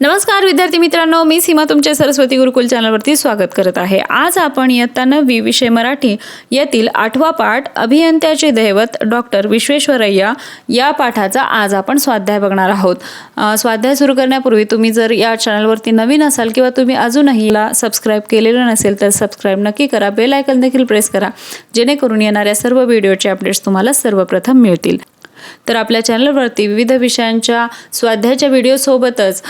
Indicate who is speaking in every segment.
Speaker 1: नमस्कार विद्यार्थी मित्रांनो. मी सीमा तुमच्या सरस्वती गुरुकुल चॅनलवरती स्वागत करत आहे. आज आपण इयत्ता नववी विषय मराठी यातील आठवा पाठ अभियंत्याचे दैवत डॉक्टर विश्वेश्वरय्या या पाठाचा आज आपण स्वाध्याय बघणार आहोत. स्वाध्याय सुरू करण्यापूर्वी तुम्ही जर या चॅनलवरती नवीन असाल किंवा तुम्ही अजूनही याला सबस्क्राईब केलेलं नसेल तर सबस्क्राईब नक्की करा. बेल आयकन देखील प्रेस करा जेणेकरून येणाऱ्या सर्व व्हिडिओचे अपडेट्स तुम्हाला सर्वप्रथम मिळतील. तर आपल्या चॅनलवरती विविध विषयांच्या स्वाध्यायाच्या व्हिडिओसोबतच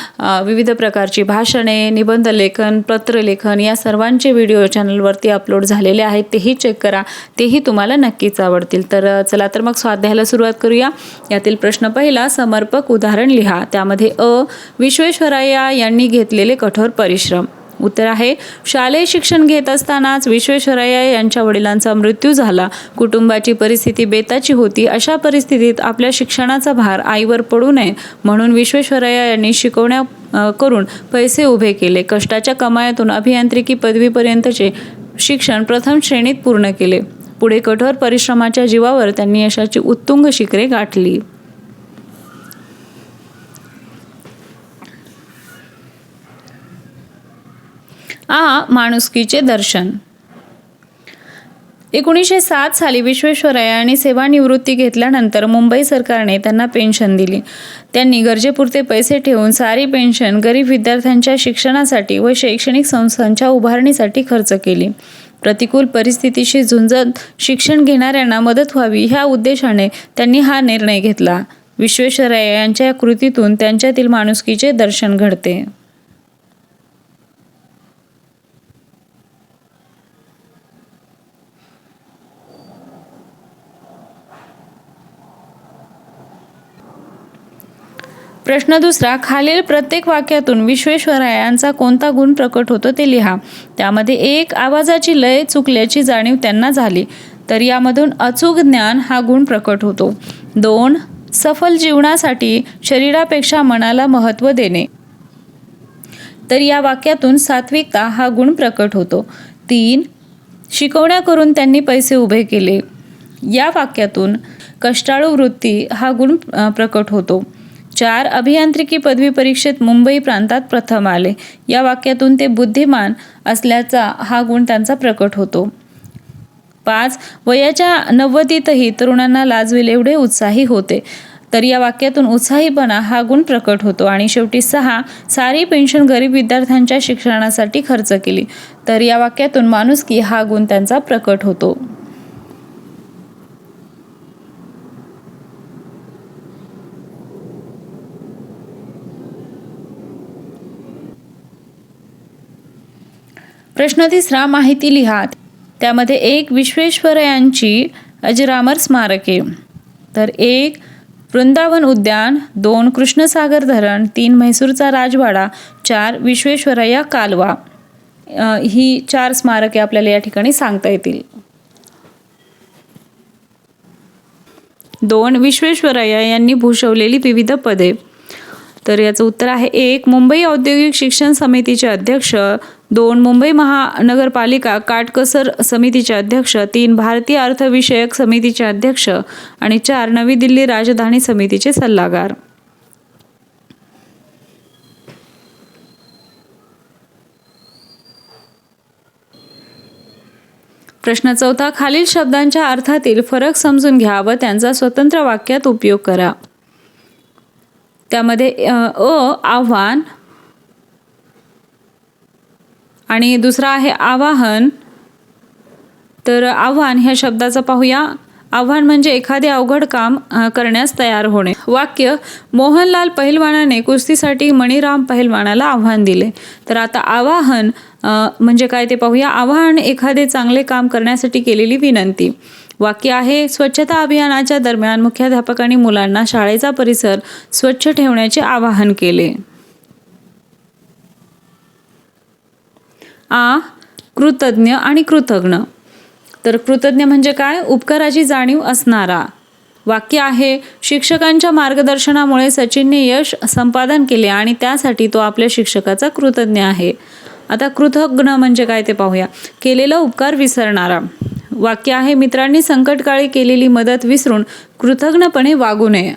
Speaker 1: विविध प्रकारची भाषणे निबंध लेखन पत्रलेखन या सर्वांचे व्हिडिओ चॅनलवरती अपलोड झालेले आहेत. तेही चेक करा. तेही तुम्हाला नक्कीच आवडतील. तर चला तर मग स्वाध्यायाला सुरुवात करूया. यातील प्रश्न पहिला समर्पक उदाहरण लिहा. त्यामध्ये अ विश्वेश्वराया यांनी घेतलेले कठोर परिश्रम. उत्तर आहे. शालेय शिक्षण घेत असतानाच विश्वेश्वरय्या यांच्या वडिलांचा मृत्यू झाला. कुटुंबाची परिस्थिती बेताची होती. अशा परिस्थितीत आपल्या शिक्षणाचा भार आईवर पडू नये म्हणून विश्वेश्वरय्या यांनी शिकवण्या करून पैसे उभे केले. कष्टाच्या कमायातून अभियांत्रिकी पदवीपर्यंतचे शिक्षण प्रथम श्रेणीत पूर्ण केले. पुढे कठोर परिश्रमाच्या जीवावर त्यांनी यशाची उत्तुंग शिखरे गाठली. आ माणुसकीचे दर्शन. एकोणीसशे सात साली विश्वेश्वरय्या सेवानिवृत्ती घेतल्यानंतर मुंबई सरकारने त्यांना पेन्शन दिली. त्यांनी गरजेपुरते पैसे ठेवून सारी पेन्शन गरीब विद्यार्थ्यांच्या शिक्षणासाठी व शैक्षणिक संस्थांच्या उभारणीसाठी खर्च केली. प्रतिकूल परिस्थितीशी झुंजत शिक्षण घेणाऱ्यांना मदत व्हावी ह्या उद्देशाने त्यांनी हा निर्णय घेतला. विश्वेश्वरय्या यांच्या कृतीतून त्यांच्यातील माणुसकीचे दर्शन घडते. प्रश्न दुसरा खालील प्रत्येक वाक्यातून विश्वेश्वरायांचा कोणता गुण प्रकट होतो ते लिहा. त्यामध्ये एक आवाजाची लय चुकल्याची जाणीव त्यांना झाली तर यामधून अचूक ज्ञान हा गुण प्रकट होतो. दोन सफल जीवनासाठी शरीरापेक्षा मनाला महत्त्व देणे. तर या वाक्यातून सात्विकता हा गुण प्रकट होतो. तीन शिकवण्या करून त्यांनी पैसे उभे केले. या वाक्यातून कष्टाळू वृत्ती हा गुण प्रकट होतो. चार अभियांत्रिकी पदवी परीक्षेत मुंबई प्रांतात प्रथम आले. या वाक्यातून ते बुद्धिमान असल्याचा हा गुण त्यांचा प्रकट होतो. पाच वयाच्या नव्वदीतही तरुणांना लाजवेल एवढे उत्साही होते. तर या वाक्यातून उत्साहीपणा हा गुण प्रकट होतो आणि शेवटी सहा सारी पेन्शन गरीब विद्यार्थ्यांच्या शिक्षणासाठी खर्च केली. तर या वाक्यातून माणुसकी हा गुण त्यांचा प्रकट होतो. प्रश्न तिसरा माहिती लिहात. त्यामध्ये एक विश्वेश्वरयांची अजरामर स्मारके. तर एक वृंदावन उद्यान दोन कृष्णसागर धरण तीन म्हैसूरचा राजवाडा चार विश्वेश्वरया कालवा. ही चार स्मारके आपल्याला या ठिकाणी सांगता येतील. दोन विश्वेश्वरय्या यांनी भूषवलेली विविध पदे. तर याचं उत्तर आहे एक मुंबई औद्योगिक शिक्षण समितीचे अध्यक्ष दोन मुंबई महानगरपालिका काटकसर समितीचे अध्यक्ष तीन भारतीय अर्थविषयक समितीचे अध्यक्ष आणि चार नवी दिल्ली राजधानी समितीचे सल्लागार. प्रश्न चौथा खालील शब्दांच्या अर्थातील फरक समजून घ्या व त्यांचा स्वतंत्र वाक्यात उपयोग करा. त्यामध्ये अ आव्हान आणि दुसरा आहे आवाहन. तर आव्हान ह्या शब्दाचं पाहूया. आव्हान म्हणजे एखादे अवघड काम करण्यास तयार होणे. वाक्य मोहनलाल पहिलवानाने कुस्तीसाठी मणिराम पहिलवानाला आव्हान दिले. तर आता आवाहन म्हणजे काय ते पाहूया. आव्हान एखादे चांगले काम करण्यासाठी केलेली विनंती. वाक्य आहे स्वच्छता अभियानाच्या दरम्यान मुख्याध्यापकांनी मुलांना शाळेचा परिसर स्वच्छ ठेवण्याचे आवाहन केले. आ कृतज्ञ आणि कृतज्ञ तर कृतज्ञ म्हणजे काय? उपकाराची जाणीव असणारा. वाक्य आहे शिक्षकांच्या मार्गदर्शनामुळे सचिनने यश संपादन केले आणि त्यासाठी तो आपल्या शिक्षकाचा कृतज्ञ आहे. आता कृतज्ञ म्हणजे काय ते पाहूया. केलेला उपकार विसरणारा. वाक्य आहे मित्रांनी संकटकाळी केलेली मदत विसरून कृतज्ञपणे वागू नये.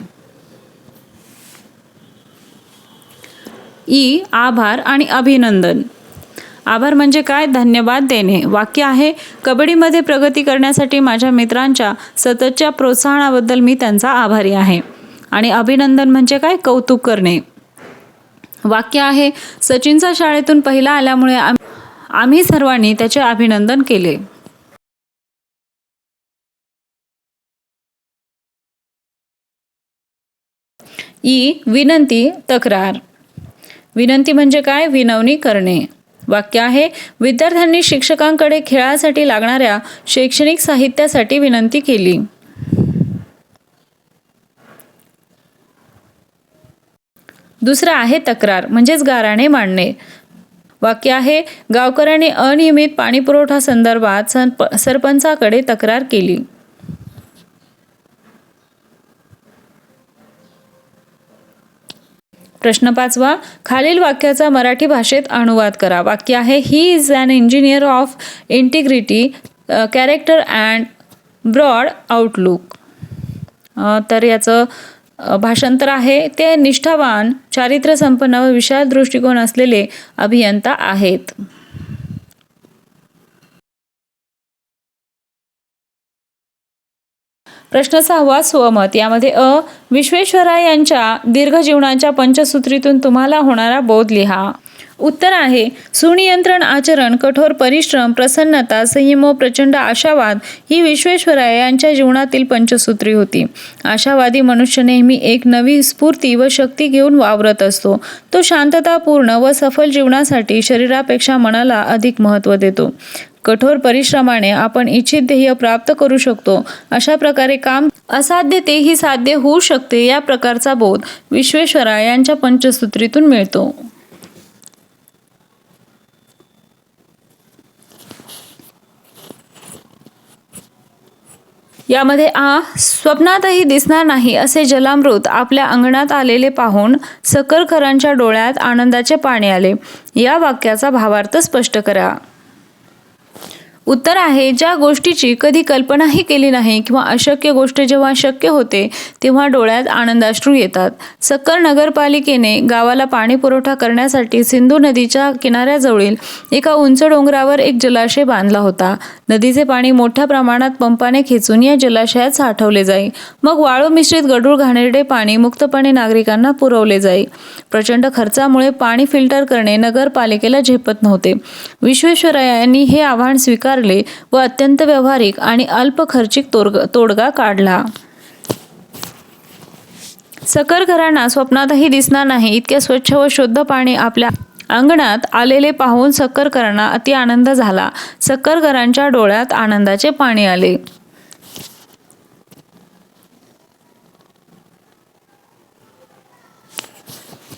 Speaker 1: ई आभार आणि अभिनंदन. आभार म्हणजे काय? धन्यवाद देणे. वाक्य आहे कबड्डीमध्ये प्रगती करण्यासाठी माझ्या मित्रांच्या सततच्या प्रोत्साहनाबद्दल मी त्यांचा आभारी आहे. आणि अभिनंदन म्हणजे काय? कौतुक करणे. वाक्य आहे सचिनचा शाळेतून पहिला आल्यामुळे आम्ही सर्वांनी त्याचे अभिनंदन केले. ई विनंती तक्रार. विनंती म्हणजे काय? विनवणी करणे. वाक्य आहे विद्यार्थ्यांनी शिक्षकांकडे खेळासाठी लागणाऱ्या शैक्षणिक साहित्यासाठी विनंती केली. दुसरं आहे तक्रार म्हणजेच गाराणे मांडणे. वाक्य आहे गावकऱ्यांनी अनियमित पाणीपुरवठा संदर्भात सरपंचाकडे तक्रार केली. प्रश्न पाचवा खालील वाक्याचा मराठी भाषेत अनुवाद करा. वाक्य आहे ही is an engineer of integrity character and broad outlook तर याचं भाषांतर आहे. ते निष्ठावान चारित्र्य संपन्न व विशाल दृष्टिकोन असलेले अभियंता आहेत. प्रश्न सहावा स्वमत यामध्ये अ विश्वेश्वरा यांच्या दीर्घ जीवनाच्या पंचसूत्रीतून तुम्हाला होणारा बोध लिहा. उत्तर आहे सुनियंत्रण आचरण कठोर परिश्रम प्रसन्नता संयम व प्रचंड आशावाद ही विश्वेश्वराय यांच्या जीवनातील पंचसूत्री होती. आशावादी मनुष्य नेहमी एक नवी स्फूर्ती व शक्ती घेऊन वावरत असतो. तो शांततापूर्ण व सफल जीवनासाठी शरीरापेक्षा मनाला अधिक महत्त्व देतो. कठोर परिश्रमाने आपण इच्छित ध्येय प्राप्त करू शकतो. अशा प्रकारे काम असाध्य तेही साध्य होऊ शकते या प्रकारचा बोध विश्वेश्वरा यांच्या पंचसूत्रीतून मिळतो. यामध्ये आ स्वप्नातही दिसणार नाही असे जलामृत आपल्या अंगणात आलेले पाहून सकरकरांच्या डोळ्यात आनंदाचे पाणी आले. या वाक्याचा भावार्थ स्पष्ट करा. उत्तर आहे ज्या गोष्टीची कधी कल्पनाही केली नाही किंवा अशक्य गोष्ट जेव्हा शक्य होते तेव्हा डोळ्यात आनंदाश्रू येतात. सक्कर नगरपालिकेने गावाला पाणी पुरवठा करण्यासाठी सिंधू नदीच्या किनाऱ्याजवळील एका उंच डोंगरावर एक जलाशय बांधला होता. नदीचे पाणी मोठ्या प्रमाणात पंपाने खेचून या जलाशयात साठवले जाई. मग वाळू मिश्रित गढूळ घाणेरडे पाणी मुक्तपणे नागरिकांना पुरवले जाई. प्रचंड खर्चामुळे पाणी फिल्टर करणे नगरपालिकेला झेपत नव्हते. विश्वेश्वरय्या यांनी हे आव्हान स्वीकार स्वीकारले व अत्यंत व्यावहारिक आणि अल्प खर्चिक तोडग तोडगा काढला. सकर घरांना स्वप्नातही दिसणार नाही इतके स्वच्छ व शुद्ध पाणी आपल्या अंगणात आलेले पाहून सक्करकरांना अति आनंद झाला. सक्करकरांच्या डोळ्यात आनंदाचे पाणी आले.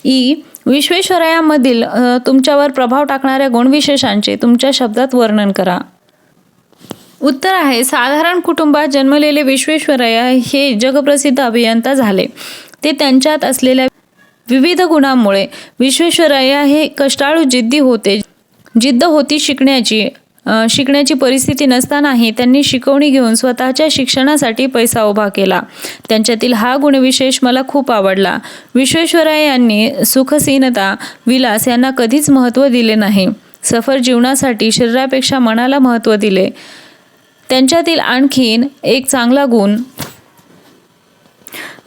Speaker 1: ई. विश्वेश्वरयामधील तुमच्यावर प्रभाव टाकणाऱ्या गुणविशेषांचे तुमच्या शब्दात वर्णन करा. उत्तर आहे साधारण कुटुंबात जन्मलेले विश्वेश्वरय्या हे जगप्रसिद्ध अभियंता झाले. ते त्यांच्यात असलेल्या विविध गुणांमुळे विश्वेश्वरय्या हे कष्टाळू जिद्दी होते जिद्द होती शिकण्याची. शिकण्याची परिस्थिती नसतानाही त्यांनी शिकवणी घेऊन स्वतःच्या शिक्षणासाठी पैसा उभा केला. त्यांच्यातील हा गुणविशेष मला खूप आवडला. विश्वेश्वराय यांनी सुखसीनता विलास यांना कधीच महत्त्व दिले नाही. सफर जीवनासाठी शरीरापेक्षा मनाला महत्त्व दिले. त्यांच्यातील आणखीन एक चांगला गुण.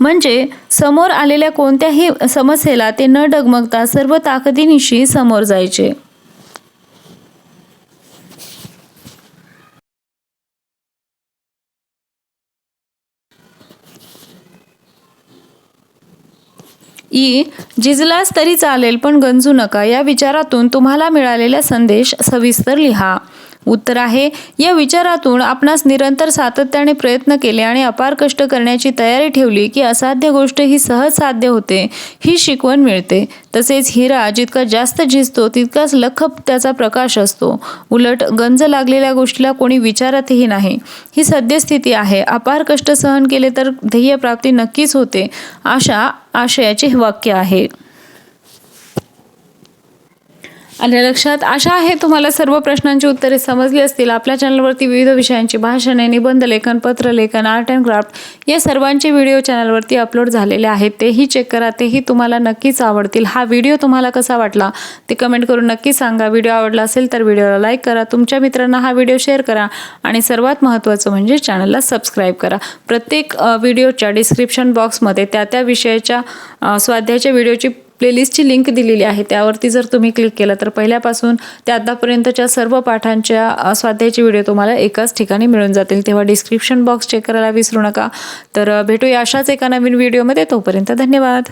Speaker 1: म्हणजे समोर आलेल्या कोणत्याही समस्येला ते न डगमगता सर्व ताकदीनिशी समोर जायचे. ई जिजलास तरी चालेल पण गंजू नका. या विचारातून तुम्हाला मिळालेला संदेश सविस्तर लिहा. उत्तर आहे. या विचारातून आपणास निरंतर सातत्याने प्रयत्न केले आणि अपार कष्ट करण्याची तयारी ठेवली की असाध्य गोष्ट ही सहज साध्य होते ही शिकवण मिळते. तसेच हिरा जितका जास्त झिजतो तितकाच लख त्याचा प्रकाश असतो. उलट गंज लागलेल्या गोष्टीला कोणी विचारतही नाही. ही सद्यस्थिती आहे. अपार कष्ट सहन केले तर ध्येयप्राप्ती नक्कीच होते अशा आशयाचे वाक्य आहे. आल्या लक्षात. आशा आहे तुम्हाला सर्व प्रश्नांची उत्तरे समजली असतील. आपल्या चॅनलवरती विविध विषयांची भाषणे निबंध लेखन पत्रलेखन आर्ट अँड क्राफ्ट या सर्वांचे व्हिडिओ चॅनलवरती अपलोड झालेले आहेत. तेही चेक करा. तेही तुम्हाला नक्कीच आवडतील. हा व्हिडिओ तुम्हाला कसा वाटला? ते कमेंट करून नक्की सांगा. व्हिडिओ आवडला असेल तर व्हिडिओला लाईक करा. तुमच्या मित्रांना हा व्हिडिओ शेअर करा आणि सर्वात महत्त्वाचं म्हणजे चॅनलला सबस्क्राईब करा. प्रत्येक व्हिडिओच्या डिस्क्रिप्शन बॉक्समध्ये त्या त्या विषयाच्या स्वाध्यायाच्या व्हिडिओची प्लेलिस्टची लिंक दिलेली आहे त्यावरती जर तुम्ही क्लिक केलं तर पहिल्यापासून ते आतापर्यंतच्या सर्व पाठांच्या अ, स्वाध्यायाचे व्हिडिओ तुम्हाला एकाच ठिकाणी मिळून जातील. तेव्हा डिस्क्रिप्शन बॉक्स चेक करायला विसरू नका. तर भेटूया अशाच एका नवीन व्हिडिओमध्ये तोपर्यंत धन्यवाद.